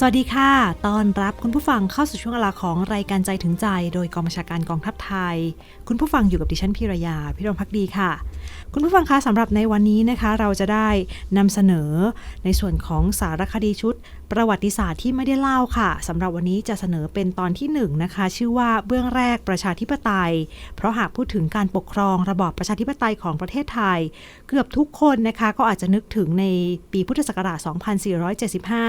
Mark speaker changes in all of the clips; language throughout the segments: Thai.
Speaker 1: สวัสดีค่ะ ตอนรับคุณผู้ฟังเข้าสู่ช่วงเวลาของรายการใจถึงใจ โดยกองบัญชาการกองทัพไทย คุณผู้ฟังอยู่กับดิฉันพิรยา พิรมพักดีค่ะ คุณผู้ฟังคะสำหรับในวันนี้นะคะ เราจะได้นำเสนอในส่วนของสารคดีชุด ประวัติศาสตร์ที่ไม่ได้เล่าค่ะสำหรับวันนี้จะเสนอเป็นตอนที่หนึ่งนะคะ ชื่อว่าเบื้องแรกประชาธิปไตย เพราะหากพูดถึงการปกครองระบอบประชาธิปไตยของประเทศไทย เกือบทุกคนนะคะ ก็อาจจะนึกถึงในปีพุทธศักราช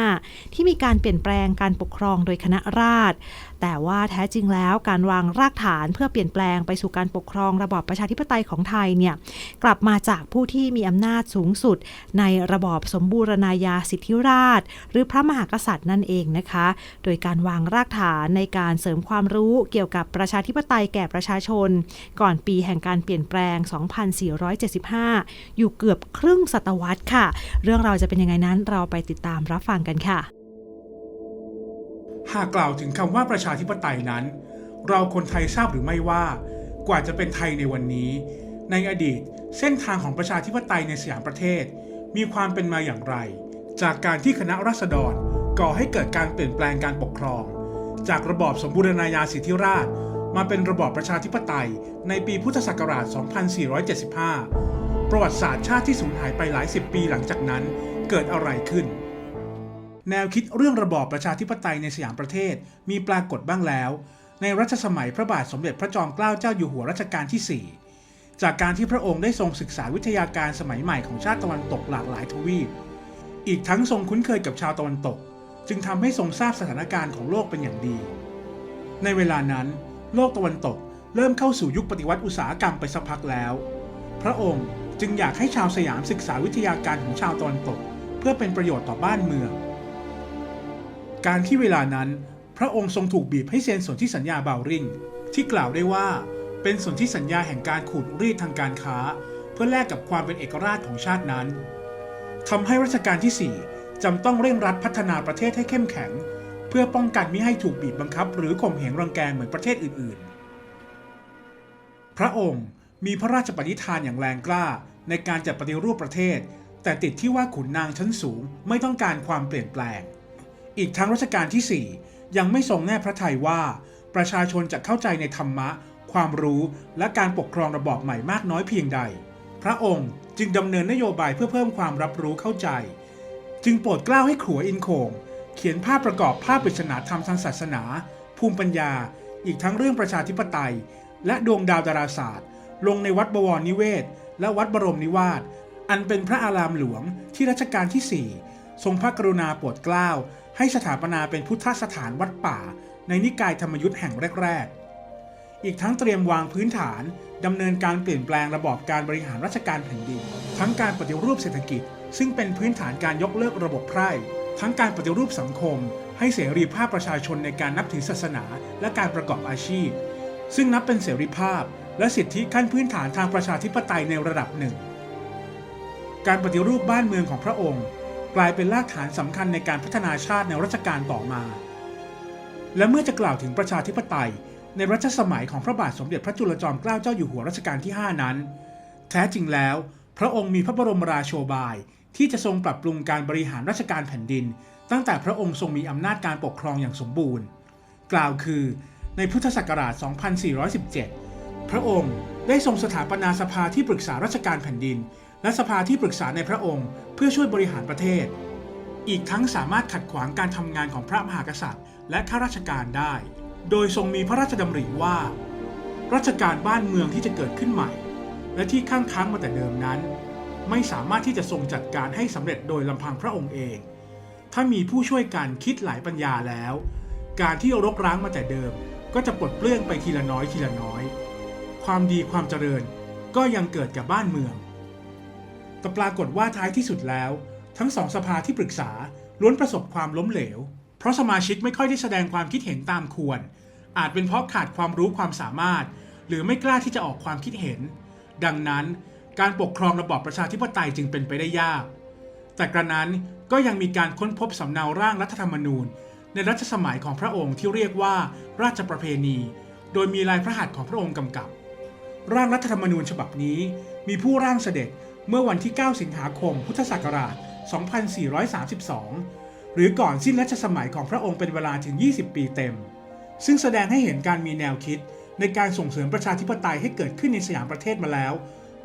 Speaker 1: 2475 ที่มีการเปลี่ยนแปลงการปกครองโดยคณะราษฎร แต่ว่าแท้จริงแล้วการวางรากฐานเพื่อเปลี่ยนแปลงไปสู่การปกครองระบอบประชาธิปไตยของไทยเนี่ยกลับมาจากผู้ที่มีอำนาจสูงสุด ในระบอบสมบูรณาญาสิทธิราช หรือพระมหากษัตริย์นั่นเองนะคะ โดยการวางรากฐานในการเสริมความรู้เกี่ยวกับประชาธิปไตยแก่ประชาชน ก่อนปีแห่งการเปลี่ยนแปลง 2475 อยู่เกือบครึ่งศตวรรษค่ะ เรื่องเราจะเป็นยังไงนั้นเราไปติดตามรับฟังกันค่ะ
Speaker 2: หากกล่าวถึงคำว่าประชาธิปไตยนั้น เราคนไทยทราบหรือไม่ว่า กว่าจะเป็นไทยในวันนี้ ในอดีตเส้นทางของประชาธิปไตยในสยามประเทศ มีความเป็นมาอย่างไร จากการที่คณะรัษฎรก่อให้เกิดการเปลี่ยนแปลงการปกครอง จากระบอบสมบูรณาญาสิทธิราชมาเป็นระบอบประชาธิปไตยในปีพุทธศักราช 2475 ประวัติศาสตร์ชาติที่สูญหายไปหลายสิบปีหลังจากนั้นเกิดอะไรขึ้น แนวคิดเรื่องระบอบประชาธิปไตยในสยามประเทศมีปรากฏบ้างแล้ว ในรัชสมัยพระบาทสมเด็จพระจอมเกล้าเจ้าอยู่หัวรัชกาลที่ 4 จากการที่พระองค์ได้ทรงศึกษาวิทยาการสมัยใหม่ของชาติตะวันตกหลากหลายทวีป อีกทั้งทรงคุ้นเคยกับชาวตะวันตก จึงทำให้ทรงทราบสถานการณ์ของโลกเป็นอย่างดี ในเวลานั้น โลกตะวันตกเริ่มเข้าสู่ยุคปฏิวัติอุตสาหกรรมไปสักพักแล้ว พระองค์จึงอยากให้ชาวสยามศึกษาวิทยาการของชาวตะวันตก เพื่อเป็นประโยชน์ต่อบ้านเมือง การที่เวลานั้นพระองค์ทรงถูกบีบให้เซ็นสนธิสัญญาบาวริงที่กล่าวได้ว่าเป็นสนธิสัญญาแห่งการขูดรีดทางการค้า เพื่อแลกกับความเป็นเอกราชของชาตินั้นทำให้รัชกาลที่ 4จำต้องเร่งรัดพัฒนาประเทศให้เข้มแข็ง เพื่อป้องกันไมิให้ถูกบีบบังคับ หรือข่มเหงรังแกเหมือนประเทศอื่น ๆ พระองค์มีพระราชปณิธานอย่างแรงกล้าในการจัดปฏิรูปประเทศ แต่ติดที่ว่าขุนนางชั้นสูงไม่ต้องการความเปลี่ยนแปลง อีกทั้งรัชกาลที่ 4 ยังไม่ทรงแน่พระทัยว่า ประชาชนจะเข้าใจในธรรมะ ความรู้และการปกครองระบอบใหม่มากน้อยเพียงใด พระองค์จึงดำเนินนโยบายเพื่อเพิ่มความรับรู้เข้าใจ จึงโปรดเกล้าให้ขัวอินโขงเขียนภาพประกอบภาพปริศนาธรรมทางศาสนา ภูมิปัญญา อีกทั้งเรื่องประชาธิปไตย และดวงดาวดาราศาสตร์ ลงในวัดบวรนิเวศ และวัดบรมนิวาสอันเป็นพระอารามหลวงที่รัชกาลที่ 4 ทรงพระกรุณาโปรดเกล้า ให้สถาปนาเป็นพุทธสถานวัดป่า ในนิกายธรรมยุทธ์แห่งแรก ๆ อีกทั้งเตรียมวางพื้นฐานดำเนินการเปลี่ยนแปลงระบอบการบริหารราชการแผ่นดิน ทั้งการปฏิรูปเศรษฐกิจ ซึ่งเป็นพื้นฐานการยกเลิกระบบไพร่ทั้งการปฏิรูปสังคม ให้เสรีภาพประชาชนในการนับถือศาสนา และการประกอบอาชีพ ซึ่งนับเป็นเสรีภาพ และสิทธิขั้นพื้นฐานทางประชาธิปไตยในระดับหนึ่ง การปฏิรูปบ้านเมืองของพระองค์ กลายเป็นรากฐานสำคัญในการพัฒนาชาติในรัชกาลต่อมา และเมื่อจะกล่าวถึงประชาธิปไตย ในรัชสมัยของพระบาทสมเด็จพระจุลจอมเกล้าเจ้าอยู่หัวรัชกาลที่ 5 นั้น แท้จริงแล้ว พระองค์มีพระบรมราโชบาย ที่จะทรงปรับปรุงการบริหารราชการแผ่นดิน ตั้งแต่พระองค์ทรงมีอำนาจการปกครองอย่างสมบูรณ์ กล่าวคือในพุทธศักราช 2417 พระองค์ได้ทรงสถาปนาสภาที่ปรึกษาราชการแผ่นดิน และสภาที่ปรึกษาในพระองค์ เพื่อช่วยบริหารประเทศ อีกทั้งสามารถขัดขวางการทำงานของพระมหากษัตริย์ และข้าราชการได้ โดยทรงมีพระราชดำริว่า ราชการบ้านเมืองที่จะเกิดขึ้นใหม่ และที่ข้างค้างมาแต่เดิมนั้น ไม่สามารถที่จะทรงจัดการให้สำเร็จโดยลำพังพระองค์เอง ถ้ามีผู้ช่วยกันคิดหลายปัญญาแล้ว การที่รกร้างมาแต่เดิม ก็จะปลดเปลื้องไปทีละน้อยทีละน้อย ความดีความเจริญก็ยังเกิดกับบ้านเมือง แต่ปรากฏว่าท้ายที่สุดแล้ว ทั้งสองสภาที่ปรึกษาล้วนประสบความล้มเหลว เพราะสมาชิกไม่ค่อยได้แสดงความคิดเห็นตามควร อาจเป็นเพราะขาดความรู้ความสามารถ หรือไม่กล้าที่จะออกความคิดเห็น ดังนั้น การปกครองระบอบประชาธิปไตยจึงเป็นไปได้ยาก แต่กระนั้นก็ยังมีการค้นพบสำเนาร่างรัฐธรรมนูญ ในรัชสมัยของพระองค์ที่เรียกว่าราชประเพณี โดยมีลายพระหัตถ์ของพระองค์กำกับ ร่างรัฐธรรมนูญฉบับนี้ มีผู้ร่างเสด็จ เมื่อวันที่ 9 สิงหาคม พุทธศักราช 2432 หรือก่อนสิ้นรัชสมัยของพระองค์เป็นเวลาถึง 20 ปีเต็ม ซึ่งแสดงให้เห็นการมีแนวคิดในการส่งเสริมประชาธิปไตยให้เกิดขึ้นในสยามประเทศมาแล้ว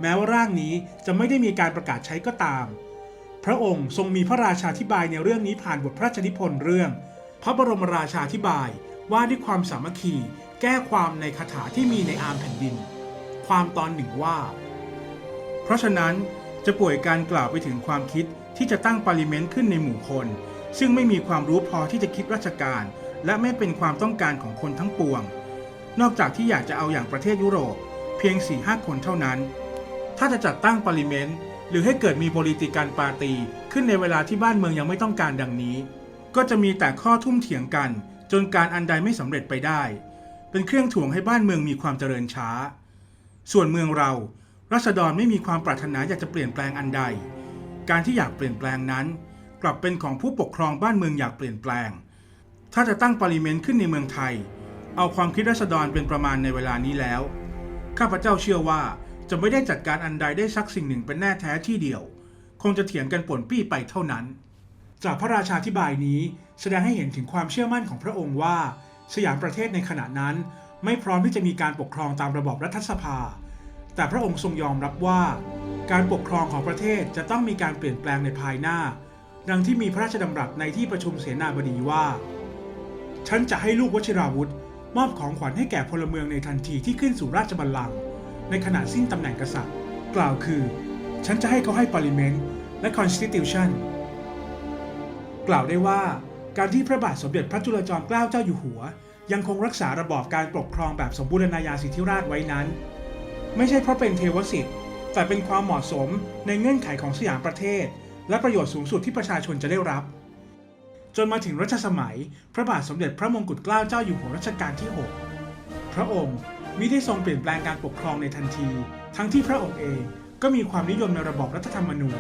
Speaker 2: แม้ว่าร่างนี้จะไม่ได้มีการประกาศใช้ก็ตาม พระองค์ทรงมีพระราชาธิบายในเรื่องนี้ผ่านบทพระราชนิพนธ์เรื่อง พระบรมราชาธิบายว่าด้วยความสามัคคี แก้ความในคาถาที่มีในอามแผ่นดิน ความตอนหนึ่งว่า เพราะฉะนั้นจะป่วยการกล่าวไปถึงความคิดที่จะตั้งปาริเมนต์ขึ้นในหมู่คน ซึ่งไม่มีความรู้พอที่จะคิดราชการ และไม่เป็นความต้องการของคนทั้งปวง นอกจากที่อยากจะเอาอย่างประเทศยุโรป เพียง4-5คนเท่านั้น ถ้าจะจัดตั้งปาริเมนต์หรือให้เกิดมีโพลิติการปาร์ตีขึ้นในเวลาที่บ้านเมืองยังไม่ต้องการดังนี้ ก็จะมีแต่ข้อทุ่มเถียงกัน จนการอันใดไม่สำเร็จไปได้ เป็นเครื่องถ่วงให้บ้านเมืองมีความเจริญช้า ส่วนเมืองเรา รัษฎรไม่มีความปรารถนาอยากจะเปลี่ยนแปลงอันใด การที่อยากเปลี่ยนแปลงนั้น กลับเป็นของผู้ปกครองบ้านเมืองอยากเปลี่ยนแปลง ถ้าจะตั้งปาริเมนต์ขึ้นในเมืองไทย เอาความคิดรัษฎรเป็นประมาณในเวลานี้แล้ว ข้าพเจ้าเชื่อว่าจะไม่ได้จัดการอันใดได้สักสิ่งหนึ่งเป็นแน่แท้ที่เดียว คงจะเถียงกันป่วนปี้ไปเท่านั้น จากพระราชาธิบายนี้แสดงให้เห็นถึงความเชื่อมั่นของพระองค์ว่า สยามประเทศในขณะนั้น ไม่พร้อมที่จะมีการปกครองตามระบอบรัฐสภา แต่พระองค์ทรงยอมรับว่า การปกครองของประเทศจะต้องมีการเปลี่ยนแปลงในภายหน้า ดังที่มีพระราชดำรัสในที่ประชุมเสนาบดีว่า ฉันจะให้ลูกวชิราวุธ มอบของขวัญให้แก่พลเมืองในทันทีที่ขึ้นสู่ราชบัลลังก์ในขณะสิ้นตำแหน่งกษัตริย์ กล่าวคือ ฉันจะให้เขาให้ปริเมนต์และ constitution กล่าวได้ว่า การที่พระบาทสมเด็จพระจุลจอมเกล้าเจ้าอยู่หัว ยังคงรักษาระบอบการปกครองแบบสมบูรณาญาสิทธิราชไว้นั้น ไม่ใช่เพราะเป็นเทวสิทธิ์แต่เป็นความเหมาะสมในเงื่อนไขของสยามประเทศ และประโยชน์สูงสุดที่ประชาชนจะได้รับ จนมาถึงรัชสมัย พระบาทสมเด็จพระมงกุฎเกล้าเจ้าอยู่หัวรัชกาลที่ 6 พระองค์มิได้ทรงเปลี่ยนแปลงการปกครองในทันที ทั้งที่พระองค์เองก็มีความนิยมในระบอบรัฐธรรมนูญ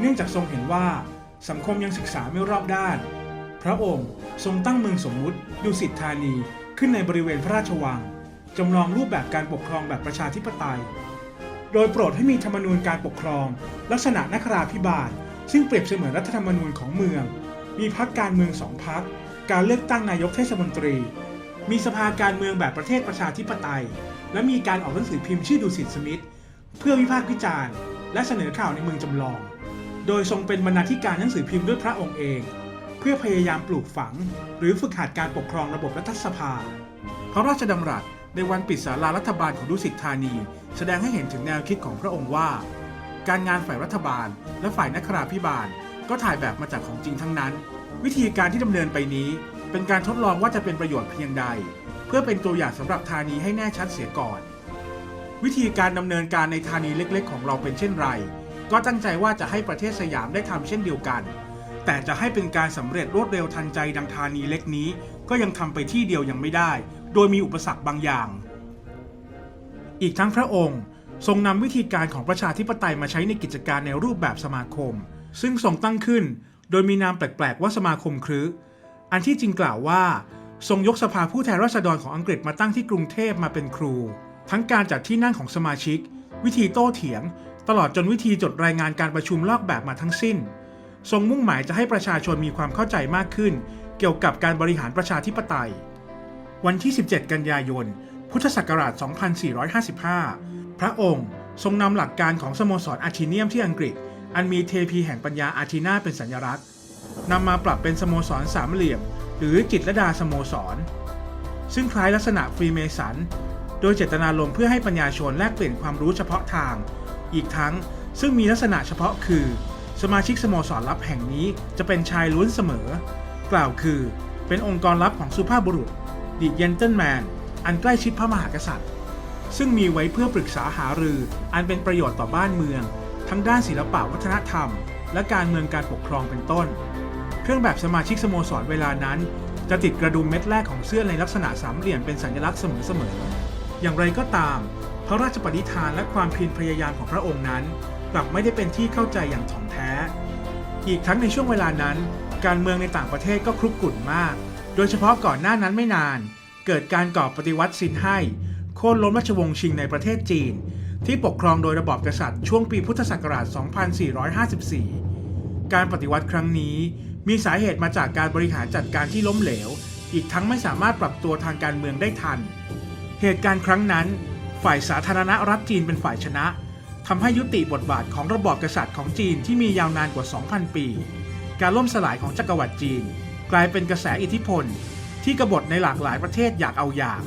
Speaker 2: เนื่องจากทรงเห็นว่าสังคมยังศึกษาไม่รอบด้าน พระองค์ทรงตั้งเมืองสมมุติดุสิตธานีขึ้นในบริเวณพระราชวัง จำลองรูปแบบการปกครองแบบประชาธิปไตย โดยโปรดให้มีธรรมนูญการปกครอง ลักษณะนักราพิบาล ซึ่งเปรียบเสมือนรัฐธรรมนูญของเมือง มีพรรคการเมืองสองพรรคการเลือกตั้งนายกเทศมนตรี มีสภาการเมืองแบบประเทศประชาธิปไตย และมีการออกหนังสือพิมพ์ชื่อดูสิตสมิธเพื่อวิพากษ์วิจารณ์ และเสนอข่าวในเมืองจำลอง โดยทรงเป็นบรรณาธิการหนังสือพิมพ์ด้วยพระองค์เอง เพื่อพยายามปลูกฝัง หรือฝึกหัดการปกครองระบบรัฐสภา พระราชดำรัส ในวันปิดศาลารัฐบาลของดุสิตธานี แสดงให้เห็นถึงแนวคิดของพระองค์ว่า การงานฝ่ายรัฐบาล และฝ่ายนักราพิบาล ก็ถ่ายแบบมาจากของจริงทั้งนั้น วิธีการที่ดำเนินไปนี้ เป็นการทดลองว่าจะเป็นประโยชน์เพียงใด เพื่อเป็นตัวอย่างสำหรับธานีให้แน่ชัดเสียก่อน วิธีการดำเนินการในธานีเล็ก ๆ ของเราเป็นเช่นไร ก็ตั้งใจว่าจะให้ประเทศสยามได้ทำเช่นเดียวกัน แต่จะให้เป็นการสำเร็จรวดเร็วทันใจดังธานีเล็กนี้ ก็ยังทำไปที่เดียวยังไม่ได้ โดยมีอุปสรรคบางอย่าง อีกทั้งพระองค์ทรงนำวิธีการของประชาธิปไตยมาใช้ในกิจการในรูปแบบสมาคม ซึ่งทรงตั้งขึ้น โดยมีนามแปลกๆว่าสมาคมครึอันที่จริงกล่าวว่า ทรงยกสภาผู้แทนราษฎรของอังกฤษมาตั้งที่กรุงเทพมาเป็นครู ทั้งการจัดที่นั่งของสมาชิก วิธีโต้เถียง ตลอดจนวิธีจดรายงานการประชุมลอกแบบมาทั้งสิ้น ทรงมุ่งหมายจะให้ประชาชนมีความเข้าใจมากขึ้น เกี่ยวกับการบริหารประชาธิปไตย วันที่ 17 กันยายน พุทธศักราช 2455 พระองค์ทรงนำหลักการของสโมสรอาร์ทิเนียมที่อังกฤษ อันมีเทพีแห่งปัญญาอาร์ทินาเป็นสัญลักษณ์นำมาปรับเป็นสโมสรสามเหลี่ยม หรือจิตรดาสโมสร ซึ่งคล้ายลักษณะฟรีเมสัน โดยเจตนาลมเพื่อให้ปัญญาชนแลกเปลี่ยนความรู้เฉพาะทาง อีกทั้งซึ่งมีลักษณะเฉพาะคือ สมาชิกสโมสรลับแห่งนี้จะเป็นชายล้วนเสมอ กล่าวคือ เป็นองค์กรลับของสุภาพบุรุษ ดิเยนเทนแมนอันใกล้ชิดพระมหากษัตริย์ ซึ่งมีไว้เพื่อปรึกษาหารืออันเป็นประโยชน์ต่อบ้านเมือง ทั้งด้านศิลปะวัฒนธรรม และการเมืองการปกครองเป็นต้น เครื่องแบบสมาชิกสโมสรเวลานั้น จะติดกระดุมเม็ดแรกของเสื้อในลักษณะสามเหลี่ยมเป็นสัญลักษณ์เสมอๆอย่างไรก็ตาม พระราชปณิธานและความเพียรพยายามของพระองค์นั้น กลับไม่ได้เป็นที่เข้าใจอย่างถ่องแท้ อีกทั้งในช่วงเวลานั้น การเมืองในต่างประเทศก็ครุกรุ่นมาก โดยเฉพาะก่อนหน้านั้นไม่นาน เกิดการก่อปฏิวัติซินไห่โค่นล้มราชวงศ์ชิงในประเทศจีน ที่ปกครองโดยระบอบกษัตริย์ช่วงปีพุทธศักราช 2454 การปฏิวัติครั้งนี้มีสาเหตุมาจากการบริหารจัดการที่ล้มเหลว อีกทั้งไม่สามารถปรับตัวทางการเมืองได้ทัน เหตุการณ์ครั้งนั้น ฝ่ายสาธารณรัฐจีนเป็นฝ่ายชนะทำให้ยุติบทบาทของระบอบกษัตริย์ของจีนที่มียาวนานกว่า 2,000 ปี การล่มสลายของจักรวรรดิจีน กลายเป็นกระแสอิทธิพลที่กบฏในหลากหลายประเทศอยากเอาอย่าง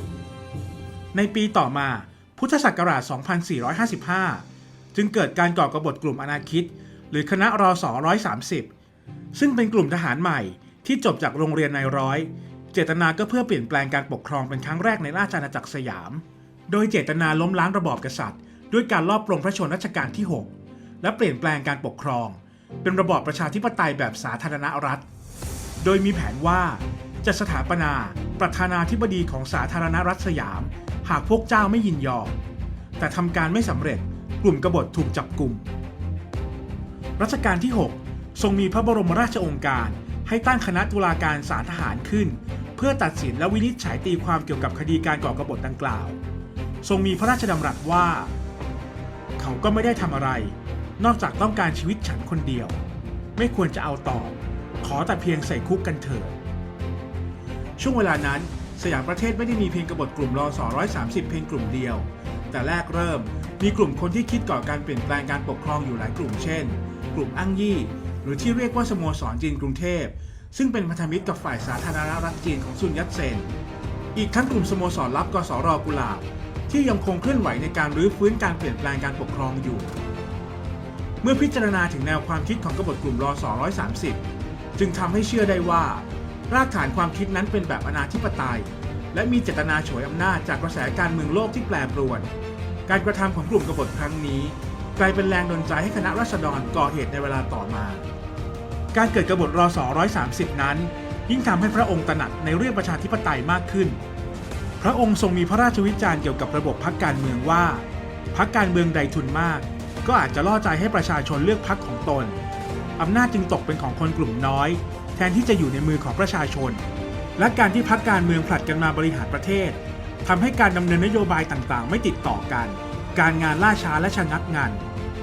Speaker 2: ในปีต่อมาพุทธศักราช 2455 จึงเกิดการก่อกบฏกลุ่มอนาคิด หรือคณะรอส130 ซึ่งเป็นกลุ่มทหารใหม่ที่จบจากโรงเรียนนายร้อย เจตนาก็เพื่อเปลี่ยนแปลงการปกครองเป็นครั้งแรกในราชอาณาจักรสยาม โดยเจตนาล้มล้างระบอบกษัตริย์ ด้วยการลอบปลงพระชนรัชกาลที่ 6 และเปลี่ยนแปลงการปกครอง เป็นระบอบประชาธิปไตยแบบสาธารณรัฐ โดยมีแผนว่าจะสถาปนาประธานาธิบดีของสาธารณรัฐสยาม หากพวกเจ้าไม่ยินยอม แต่ทำการไม่สำเร็จกลุ่มกบฏถูกจับกลุ่ม รัชกาลที่ 6 ทรงมีพระบรมราชโองการให้ตั้งคณะตุลาการศาลทหารขึ้น เพื่อตัดสินและวินิจฉัยตีความเกี่ยวกับคดีการก่อกบฏดังกล่าว ทรงมีพระราชดำรัสว่า เขาก็ไม่ได้ทำอะไร นอกจากต้องการชีวิตฉันคนเดียว ไม่ควรจะเอาต่อ อแต่เพียงใส่คุกกันเถิดช่วงเวลานั้นสยามประเทศไม่ได้มีเพียงกบฏกลุ่มรอสอ130 เพียงกลุ่มเดียว แต่แรกเริ่มมีกลุ่มคนที่คิดก่อการเปลี่ยนแปลงการปกครองอยู่หลายกลุ่มเช่น กลุ่มอั้งยี่ หรือที่เรียกว่าสโมสรจีนกรุงเทพ ซึ่งเป็นพันธมิตรกับฝ่ายสาธารณรัฐจีนของซุนยัตเซน อีกทั้งกลุ่มสโมสรลับกสรกุหลาบที่ยังคงเคลื่อนไหวในการรื้อฟื้นการเปลี่ยนแปลงการปกครองอยู่ เมื่อพิจารณาถึงแนวความคิดของกบฏกลุ่มรอสอ130 จึงทำให้เชื่อได้ว่า รากฐานความคิดนั้นเป็นแบบอนาธิปไตย และมีเจตนาฉวยอำนาจจากกระแสการเมืองโลกที่แปรปรวน การกระทำของกลุ่มกบฏครั้งนี้ กลายเป็นแรงดลใจให้คณะราษฎรก่อเหตุในเวลาต่อมา การเกิดกบฏรอส130 นั้น ยิ่งทำให้พระองค์ตระหนักในเรื่องประชาธิปไตยมากขึ้น พระองค์ทรงมีพระราชวิจารณ์เกี่ยวกับระบบพักการเมืองว่าพักการเมืองใดทุนมาก ก็อาจจะล่อใจให้ประชาชนเลือกพักของตน อำนาจจึงตกเป็นของคนกลุ่มน้อย แทนที่จะอยู่ในมือของประชาชน และการที่พักการเมืองผลัดกันมาบริหารประเทศทำให้การดำเนินนโยบายต่างๆ ไม่ติดต่อกัน การงานล่าช้าและชะงักงาน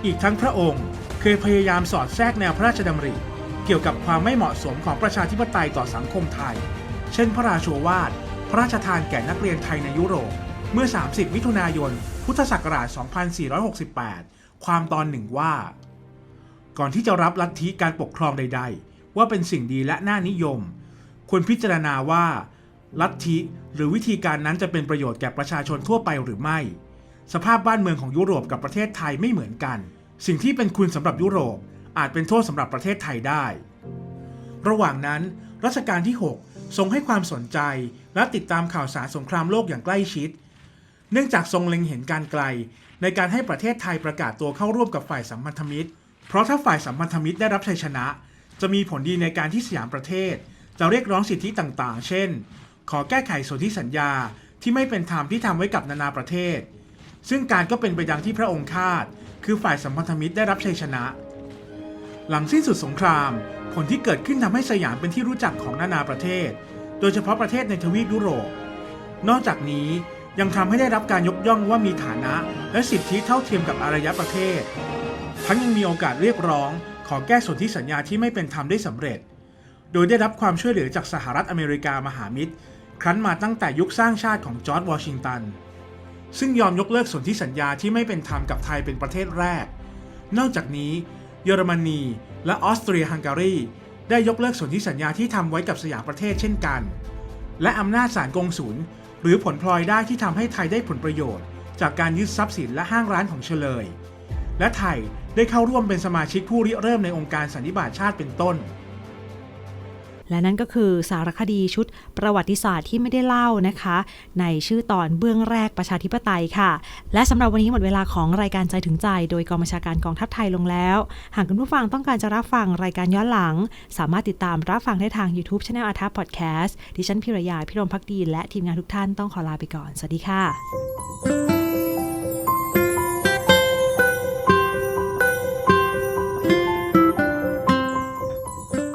Speaker 2: อีกทั้งพระองค์เคยพยายามสอดแทรกแนวพระราชดำริเกี่ยวกับความไม่เหมาะสมของประชาธิปไตยต่อสังคมไทย เช่น พระราโชวาท พระราชทานแก่นักเรียนไทยในยุโรป เมื่อ 30 มิถุนายน พุทธศักราช 2468 ความตอนหนึ่งว่า ก่อนที่จะรับลัทธิการปกครองใด ๆ ว่าเป็นสิ่งดีและน่านิยม ควรพิจารณาว่า ลัทธิหรือวิธีการนั้นจะเป็นประโยชน์แก่ประชาชนทั่วไปหรือไม่ สภาพบ้านเมืองของยุโรปกับประเทศไทยไม่เหมือนกัน สิ่งที่เป็นคุณสำหรับยุโรปอาจเป็นโทษสำหรับประเทศไทยได้ ระหว่างนั้น รัชกาลที่ 6 ทรงให้ความสนใจและติดตามข่าวสารสงครามโลกอย่างใกล้ชิด เนื่องจากทรงเล็งเห็นการไกลในการให้ประเทศไทยประกาศตัวเข้าร่วมกับฝ่ายสัมพันธมิตร เพราะถ้าฝ่ายสัมพันธมิตรได้รับชัยชนะ จะมีผลดีในการที่สยามประเทศ จะเรียกร้องสิทธิต่างๆ เช่น ขอแก้ไขส่วนธิสัญญาที่ไม่เป็นธรรมที่ทำไว้กับนานาประเทศ ซึ่งการก็เป็นไปดังที่พระองค์คาด คือฝ่ายสัมพันธมิตรได้รับชัยชนะ หลังสิ้นสุดสงคราม ผลที่เกิดขึ้นทำให้สยามเป็นที่รู้จักของนานาประเทศ โดยเฉพาะประเทศในทวีปยุโรป นอกจากนี้ยังทำให้ได้รับการยกย่องว่ามีฐานะ และสิทธิเท่าเทียมกับอารยประเทศ ทั้งยังมีโอกาสเรียกร้อง ขอแก้สนธิสัญญาที่ไม่เป็นธรรมได้สำเร็จ โดยได้รับความช่วยเหลือจากสหรัฐอเมริกามหามิตร ครั้นมาตั้งแต่ยุคสร้างชาติของจอร์จวอชิงตัน ซึ่งยอมยกเลิกสนธิสัญญาที่ไม่เป็นธรรมกับไทยเป็นประเทศแรก นอกจากนี้ เยอรมนีและออสเตรียฮังการีได้ยกเลิกสนธิสัญญาที่ทำไว้กับสยามประเทศเช่นกัน และอำนาจศาลกงสุลหรือผลพลอยได้ที่ทำให้ไทยได้ผลประโยชน์ จากการยึดทรัพย์สินและห้างร้านของเฉลย และไทย ได้เข้าร่วมเป็นสมาชิกผู้ริเริ่มในองค์การสันนิบาตชาติเป็นต้น
Speaker 1: และนั่นก็คือสารคดีชุดประวัติศาสตร์ที่ไม่ได้เล่านะคะ ในชื่อตอนเบื้องแรกประชาธิปไตยค่ะ และสำหรับวันนี้หมดเวลาของรายการใจถึงใจ โดยกองบัญชาการกองทัพไทยลงแล้ว หากคุณผู้ฟังต้องการจะรับฟังรายการย้อนหลัง สามารถติดตามรับฟังได้ทาง YouTube Channel อาทัพพอดแคสต์ดิฉันพิรยาพิรมพักดี และทีมงานทุกท่านต้องขอลาไปก่อนสวัสดีค่ะ